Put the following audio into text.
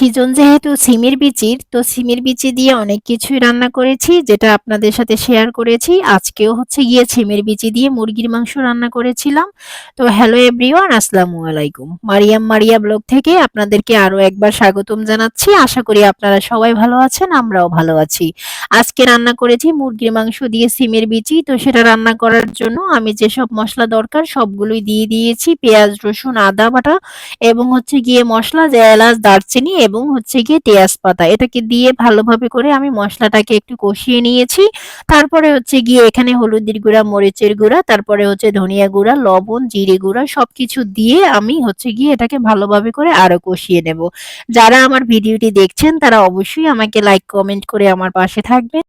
Season যেহেতু সিমের বিচির তো সিমের বিচি দিয়ে অনেক কিছুই রান্না করেছি, যেটা আপনাদের সাথে শেয়ার করেছি। আজকেও হচ্ছে গিয়ে সিমের বিচি দিয়ে মুরগির মাংস রান্না করেছিলাম। তো হ্যালো এভরিওয়ান আসসালামু আলাইকুম। মারিয়াম মারিয়া ব্লগ থেকে আপনাদেরকে আরও একবার স্বাগতম জানাচ্ছি। আশা করি আপনারা সবাই ভালো আছেন, আমরাও ভালো আছি। আজকে রান্না করেছি মুরগির মাংস দিয়ে সিমের বিচি, তো সেটা রান্না করার জন্য আমি যেসব মশলা দরকার সবগুলোই দিয়ে দিয়েছি। পেঁয়াজ, রসুন, আদা বাটা এবং হচ্ছে গিয়ে মশলা, যে এলাচ, দারচিনি এবং হচ্ছে গিয়ে তেজপাতা এটাকে দিয়ে ভালোভাবে করে আমি মশলাটাকে একটু কষিয়ে নিয়েছি। তারপরে হচ্ছে গিয়ে এখানে হলুদের গুঁড়া, মরিচের গুঁড়া, তারপরে হচ্ছে ধনিয়া গুঁড়া, লবণ, জিরে গুঁড়া সবকিছু দিয়ে আমি হচ্ছে গিয়ে এটাকে ভালোভাবে করে আরও কষিয়ে নেব। যারা আমার ভিডিওটি দেখছেন তারা অবশ্যই আমাকে লাইক কমেন্ট করে আমার পাশে থাকবেন।